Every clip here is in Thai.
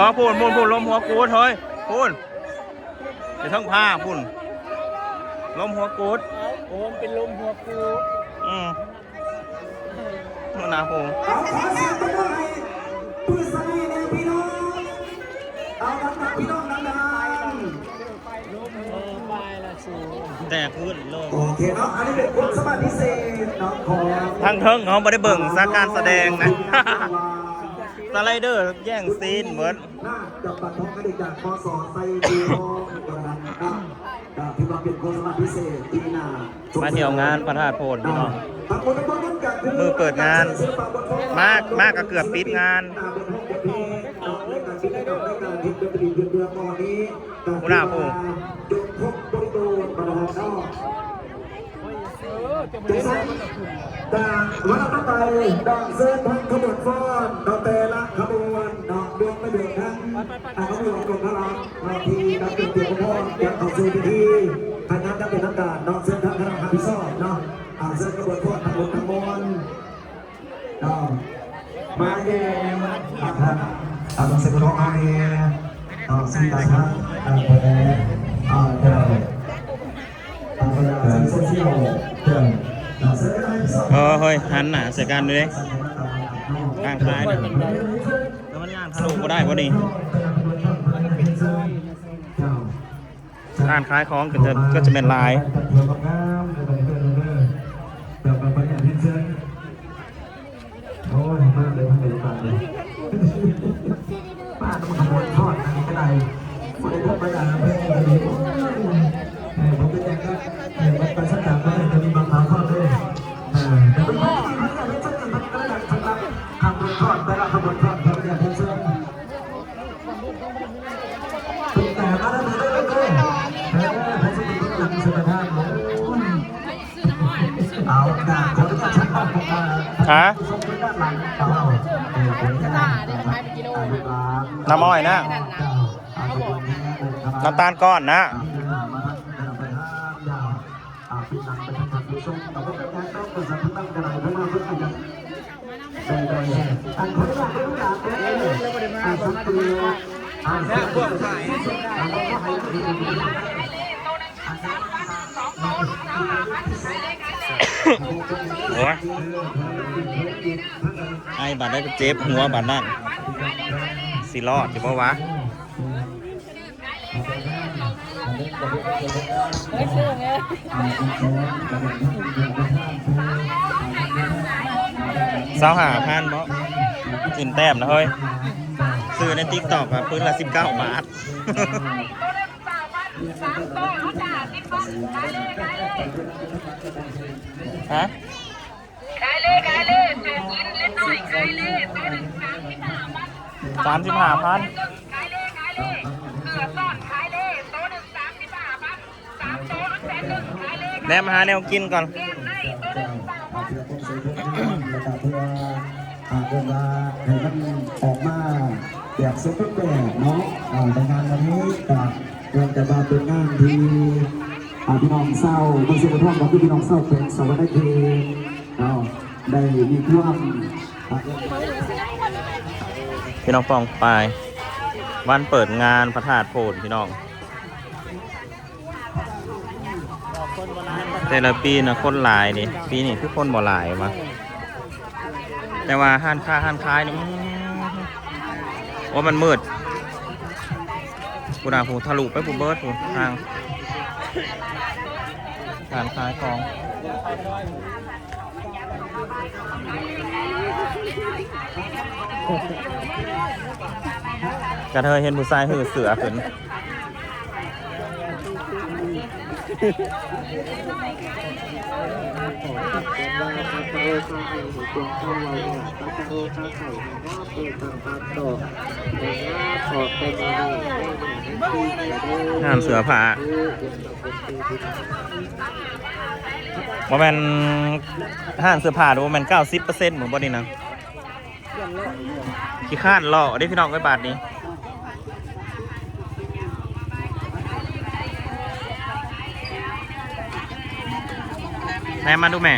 อพูนพูนพูนลมหัวกูดเฮ้ยพูนไปทั้งผ้าพูนลมหัวกูดโอ้มเป็นลมหัวกูอืมนู่นนะพูเอาขอเสียงปรบมือให้ผู้สนีในพี่น้องเอาดังๆพี่น้องดังลมเออปลายละสูงแตกพื้นเลยๆโอเคเนาะ อันนี้เป็นความสามารถพิเศษเนาะของทางเทิงเขาไม่ได้เบิ่งสาการแสดงนะ สไลเดอร์แย่งซีนเหมือนหน้าจับบัตรทองกระดิกจากพศไซดีโอวันนั้นนะครับก็ถือว่าเป็นความสามารถพิเศษที่น่ามาเที่ยวงานพระธาตุโพนพี่น้องทางคนทั้งหมดก็คือมือเปิดงาน มากมากก็เกือบปิดงานหัวหน้าผู้จงพบบริบูรณ์บรรดาเนาะเออจะมา จะเล่นใช้มันก็ขึ้นดางวันต่อไปดอกเส้นทั้งขบวนฟ้อนดอกแต่ละขบวนดอกดวงไม่เดือดทั้งอ่าขบวนกรมพลังนาทีนับเป็นเกียรติพ่อยังเข้าสู่พิธีทางนั้นจะเป็นน้ำตาดอกเส้นทั้งคณะหัพิซอบเนาะอ่าเส้นขบวนฟ้อนทั้งหมดทั้งมวลเนาะมาแย่อาท่านอาต้องเส้นขบวนอาเออ่าสิ่งต่างๆอาไปอ่าเจ้าอ่าไปอ่าโซเชียลเจ้าอ่า เออเฮ้ยหันหน้าใส่กันดูดิข้างซ้ายนะแล้วมันงานทะลุก็ได้พอดีงานคล้ายของก็จะก็จะเป็นลายโอ้ยมากเลยท่านเป็นปากเลยป้าต้องขโมยทอดอันนี้ก็ได้ไม่ได้ทอดประดาเพื่ ฮะน้ำอ้อยนะน้ำตาลก้อนนะโอ้ย ไอ้บัตรได้ก็เจ็บหัวบัตรนั่นสิรอดจะปะวะไม่เชื่อไงสาวหาพันบ่กินแต้มนะเฮ้ยซื้อในติ๊กต็อกอะพื้นละสิบเก้าบาทฮะ สามสิบห้าบาทสามสิบห้าพันขายเลยขายเลยเสือซ่อนขายเลยตัวหนึ่งสามสิบห้าบาทสามตัวละแสนหนึ่งขายเลยแนมหาแนวกินก่อนเกมให้ตัวหนึ่งสามบาทเพื่ออาเวลาให้มันออกมาแบบสมบูรณ์แบบเนาะอ่าในงานวันนี้ก็เริ่มจะมาเป็นงานที่อ่าพี่น้องเศร้าบางสิ่งบางอย่างก็คือพี่น้องเศร้าเป็นสวัสดีเนาะ ได้มีความพี่น้องฟองไปวันเปิดงานพระธาตุโพนพี่น้องแต่ละปีนะคนหลายนี่ปีนี้คือคนบ่หลายวะแต่ว่าห้านค้าห้านขายนี่ว่ามันมืดกูด่าผูทะลุไปผูเบิร์ดผูทางห้านขายของ กระเทยเห็นผู้ชายหือเสือขึ้นงานเสือผ้า บ่แม่นห้างเสื้อผ้าดูบ่แม่นเก้าสิบเปอร์เซ็นต์เหมือนบ่นี่นะขี้คร้านหล่อได้พี่น้องไว้บาทนี้แม่มาดูแม่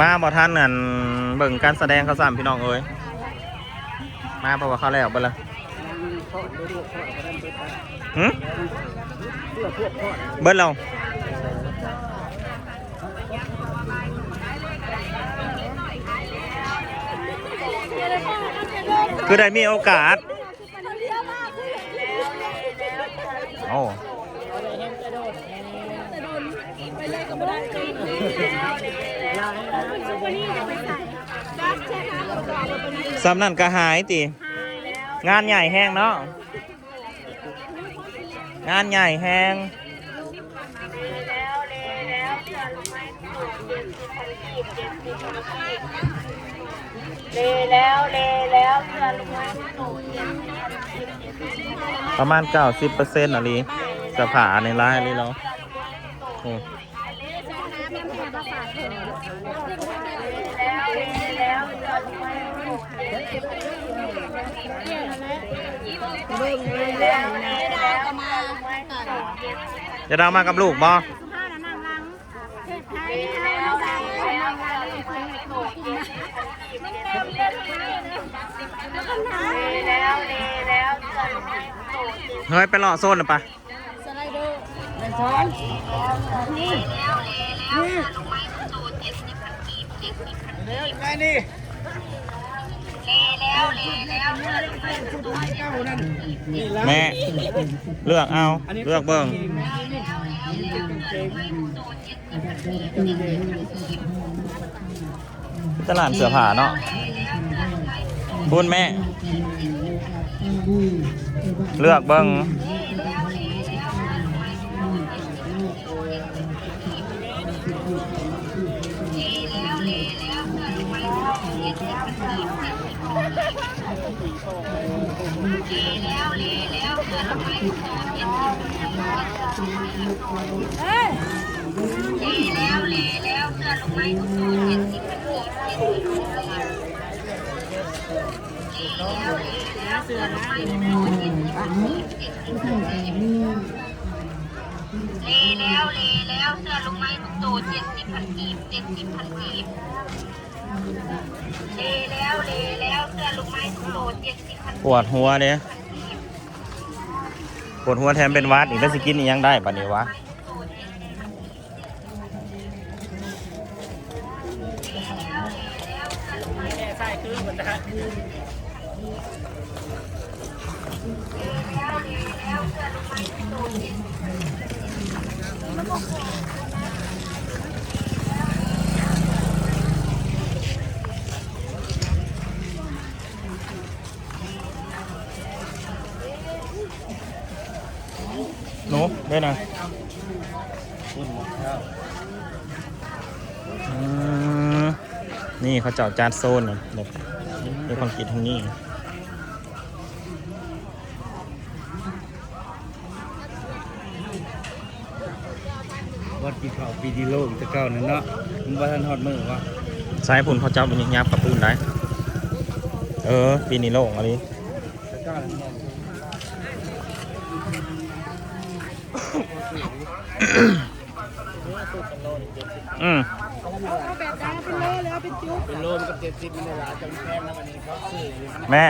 มาบ่ท่านนั่นเบิ่งการแสดงเขาสามพี่น้องเอ้ยมาเพราะว่าเขาแล้วเบ่ละหึเบิ้ลเราคือได้มีโอกาสโอ้ สำนั่นก็หายติงานใหญ่แห้งเนาะงานใหญ่แห้งเลแล้วเลแล้วเรือลุงไม้หนูประมาณ90%อะไรจะผ่าในไลน์เลยเนาะโอ้ แล้วเลแล้วเรือลุงไม้หนูเลแล้วเลแล้วก็มา จะเรามากับลูกบ่แล้วเลแล้วเรือลุงไม้หนูเฮ้ยไปรอโซนหรือปะไงนี่ แม่ เลือกเอา เลือกเบิ่งตลาดเสื้อผ้าเนาะบุญแม่ เลือกเบิ่ง เลแล้วเลแล้วเสื้อลุงไม้ทุกตัวเจ็ดสิบพันกีบเจ็ดสิบพันกีบเลแล้วเลแล้วเสื้อลงไม้ทุกตัวเจ็ดสิบพันปวดหัวเด้ ปวดหัวแถมเป็นวัดอีกแล้วสกินอีกยังได้ปะเนี่ยวะ แค่ใช่คือเหมือนกันหนูได้นะอืมนี่เขาเจาะจานโซนเนี่ยแบบด้วยความคิดทางนี้วัดกินข้าวปีดีโลกจะเก้านั่นเนาะมันว่าท่านฮอดมือวะสายผุนเขาเจ้าเป็นยับกับปูนได้ เออ ปีนี้โล่งอะไร จะเก้านั่นเนาะ อืมเป็นโลมันก็เจ็ดสิบมันได้หลายจังแพงนะวันนี้เขาซื้ออยู่แม่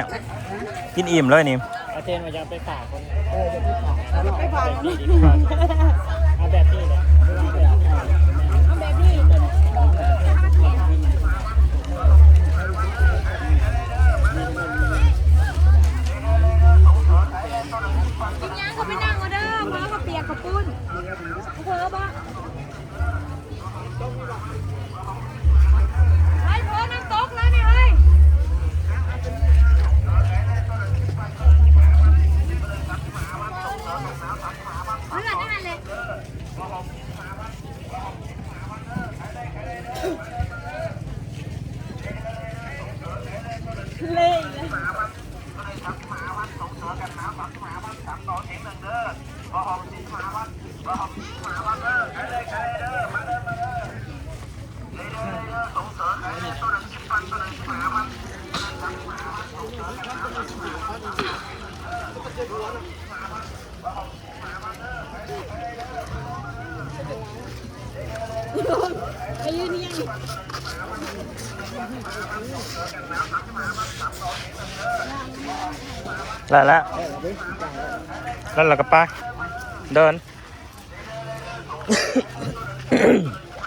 กินอิ่มเลยนี่อาเจนมาจะไปฝากคนเออจะไปฝากไปฝากนี่ดีกว่าเอาแบบนี้เลย เธ ไปยืนนี่นแหละละแล้าเดิน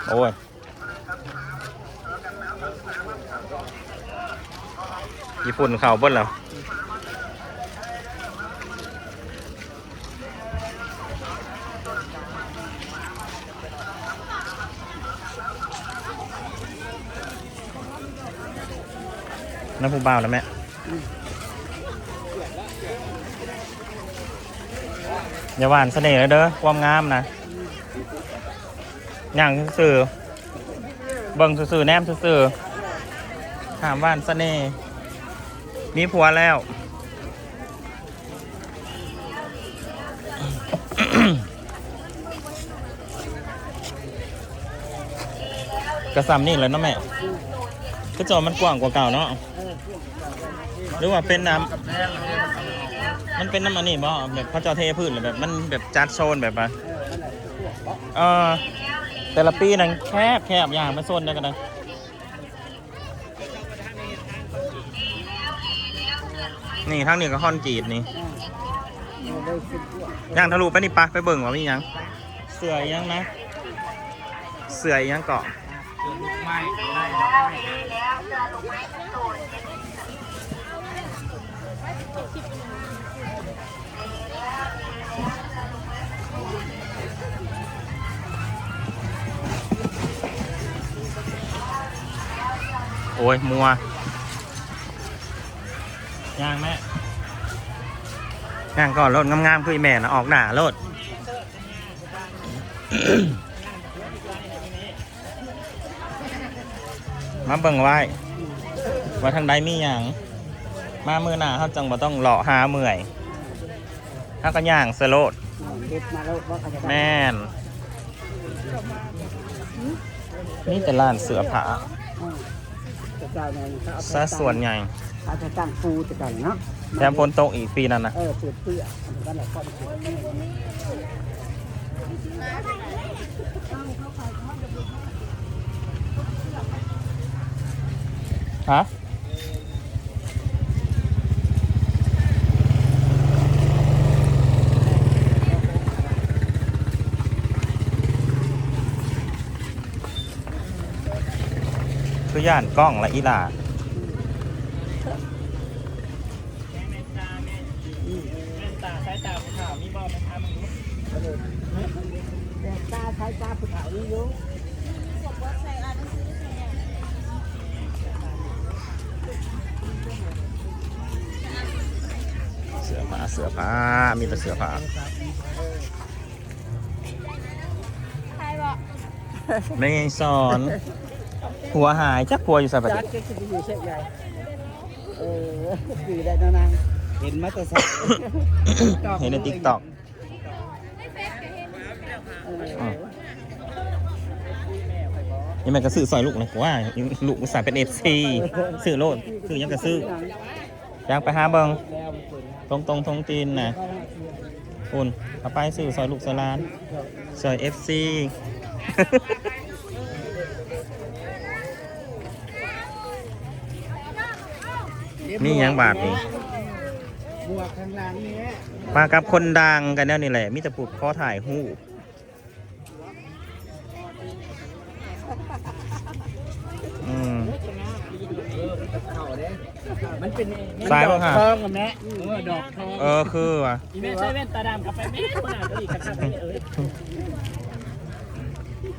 โอ้ยญี่ปุ่นเข่าเบิ้ลแล้ว น้ำผู้บ่าวแล้วแม่อย่าหวานเสน่ห์เลยเด้อความงามนะอย่างซื่อเบิ่งซื่อแนมซื่อถามหวานเสน่ห์มีผัวแล้วกระซำนี่แหล้วเนาะแม่กระจอมันกว้างกว่าเก่าเนาะ หรือว่าเป็นน้ำมันเป็นน้ำมันนี่บ่แบบเขาเจ้าเทพืชหรือแบบมันแบบจัดโซนแบบว่าเออแต่ละปีนั้นแคบแคบอย่างไม่โซนได้กันนะนี่ทั้งนี้ก็ค่อนกรีดนี่ย่างทะลุไปนี่ปะไปเบิ่งว่ามียัง เสืออีหยังนะ เสืออีหยังเกาะ โอ้ย มัว ย่างแม่ย่างก่อนรถงามๆคือแม่นะออกหน้ารถมาเบิ่งไว้ ว่าทางใดมีหยัง มามือหน้าเขาจังบ่ต้องเลาะหาเมื่อยถ้าก็ย่างสโลดเด็ดมาแล้วว่าเขาจะได้แม่นนี่แต่ร้านเสือผาจะจ่ายเงินเขาเอาไปซะส่วนใหญ่เขาจะตั้งฟูจะจ่ายเนาะแถมฝนตกอีกปีนั้นนะเออเปื้อนเปื้อนอันนั้นแหละความสุขฮะ ย่านกล้องและอีหลาตาสายตาผู้ขาวมีบ่ไหมครับตาสายตาผู้ขาวนี่อยู่เสือผาเสือผามีแต่เสือผาใครบอกไม่สอน หัวหายจักหัวอยู่สบายจัดก็คืออยู่เช่นใหญ่เออคือได้นางเห็นมาแต่สักเห็นในติ๊กต็อกนี่มันก็ซื้อซอยลูกนะกูว่าลูกอุตส่าห์เป็นเอฟซีซื้อโลดซื้อยังก็ซื้อยากไปหาเบิงตรงตรงทงตีนนะคุณเอาไปซื้อซอยลูกซอยร้านซอยเอฟซี นี่ยังบาทนี่บวกข้างหลังนี่แหละมากับคนดังกันแล้วนี่แหละมิจะปลูกข้อถ่ายหูปอืมเข่าเด้มันเป็นซ้ายบ้างค่ะทองกับแม่เออดอกทองเออคือว่ะอีแม่ใช้แว่นตาดำกับไปแม่คนอ่านตัวอีกครับเอ้ย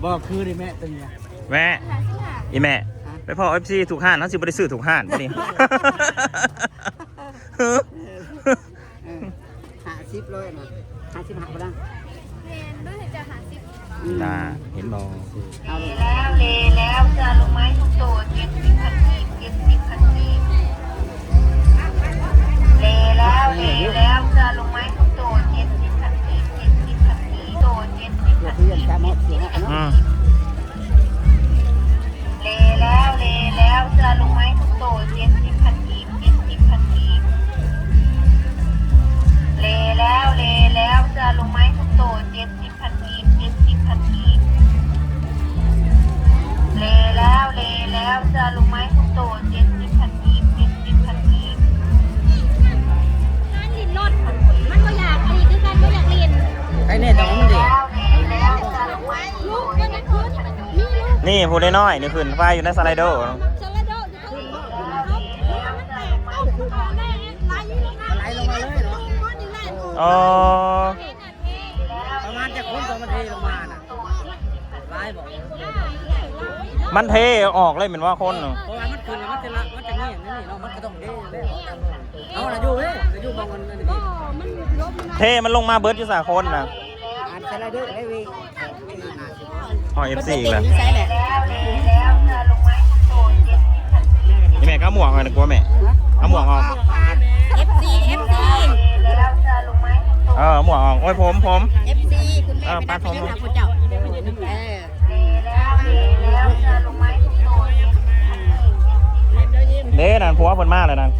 บอกคือดิแม่ตัวเนี้ยแม่อีแม่ ไปพอเอฟซีถูกห้านเขาสิบริซื้อถูกห้านปะนี่ หาซิปเลยนะหาซิปหักไปแล้วเรียนด้วยจะหาสิบตาเห็นบอ เอาเลย แล้วเลแล้วเสื้อลูกไม้ทุกตัวเจ็ดสิบพัน นี่ผู้ได้น้อยนี่ขึ้นไฟอยู่ในสไลเดอร์เชลโดจะต้องเอามันแตกเอาขึ้นมาได้ไหลลงมาไหลลงมาเลยเหรอนี่แหละอ๋อประมาณจะคนตัวมันเทลงมาน่ะร้ายบอกมันเทออกเลยเหมือนว่าคนเนาะเพราะว่ามันคืนมันจะละมันจะเงียบนี่เนาะมันก็ต้องเด้เด้เอาละอยู่เว้ยอยู่บางันนี่เทมันลงมาเบิร์ดอยู่สาคนนะอ่านสไลเดอร์ได้เว้ ยอ๋อเอฟซีอีกแล้วใช่แหละนี่แม่ก็เอาหมวกออกนะกลัวแม่เอาหมวกออก FC FC เออเอาหมวกออกโอ้ยผมผม FC คุณเอแม่อไปปันั่ดงผมไปยืนหาคนเจ้าเออเด้นั่นผัวเพิ่นมาแล้วนั่น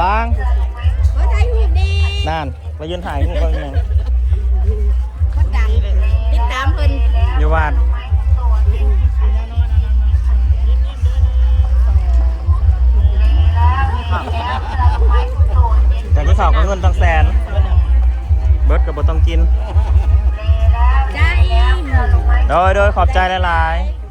ล้างเฮ้ยถ่ายรูปดีนั่นไปยืนถ่ายรูปก็ยัง อยู่บ้านแต่ที่ข่าวก็เงินตั้งแสน เบิร์ดกับบต้องกินใจโดยโดยขอบใจหลาย ๆ